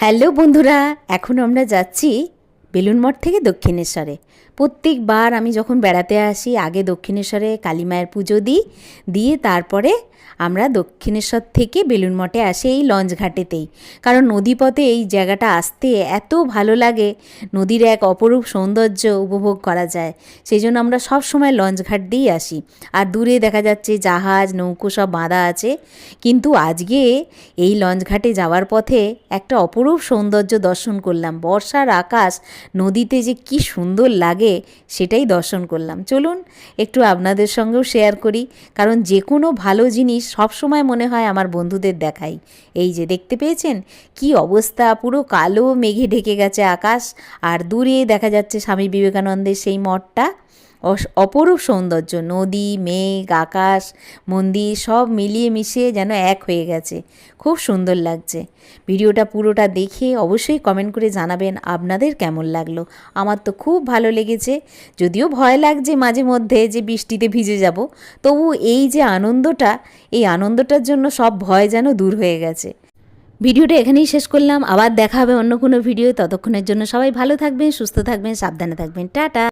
Hello বন্ধুরা এখন আমরা যাচ্ছি বেলুন মঠ থেকে দক্ষিণেশ্বরে। প্রত্যেকবার আমি যখন বেড়াতে আসি, আগে দক্ষিণেশ্বরে কালী মায়ের পুজো দিই, দিয়ে তারপরে আমরা দক্ষিণেশ্বর থেকে বেলুন মঠে আসি এই লঞ্চ ঘাটেতেই। কারণ নদীপথে এই জায়গাটা আসতে এত ভালো লাগে, নদীর এক অপরূপ সৌন্দর্য উপভোগ করা যায়। সেই জন্য আমরা সব সময় লঞ্চ ঘাট দিয়েই আসি। আর দূরে দেখা যাচ্ছে জাহাজ, নৌকো সব বাঁধা আছে। কিন্তু আজকে এই লঞ্চ ঘাটে যাওয়ার পথে একটা অপরূপ সৌন্দর্য দর্শন করলাম। বর্ষার আকাশ নদীতে যে কি সুন্দর লাগে সেটাই দর্শন করলাম। চলুন একটু আপনাদের সঙ্গেও শেয়ার করি, কারণ যে কোনো ভালো জিনিস সবসময় মনে হয় আমার বন্ধুদের দেখাই। এই যে দেখতে পেয়েছেন? কি অবস্থা? পুরো কালো মেঘে ঢেকে গেছে আকাশ, আর দূরে দেখা যাচ্ছে স্বামী বিবেকানন্দের সেই মঠটা। অপরূপ সৌন্দর্য, নদী, মেঘ, আকাশ, মন্দির সব মিলিয়ে মিশিয়ে যেন এক হয়ে গেছে। খুব সুন্দর লাগছে। ভিডিওটা পুরোটা দেখে অবশ্যই কমেন্ট করে জানাবেন আপনাদের কেমন লাগল। আমার তো খুব ভালো লেগেছে। যদিও ভয় লাগছে মাঝে মধ্যে যে বৃষ্টিতে ভিজে যাব। তবু এই যে আনন্দটা, এই আনন্দটার জন্য সব ভয় যেন দূর হয়ে গেছে। ভিডিওটা এখানেই শেষ করলাম। আবার দেখা হবে অন্য কোনো ভিডিও ততক্ষণের জন্য সবাই ভালো থাকবেন, সুস্থ থাকবেন, সাবধানে থাকবেন। টাটা!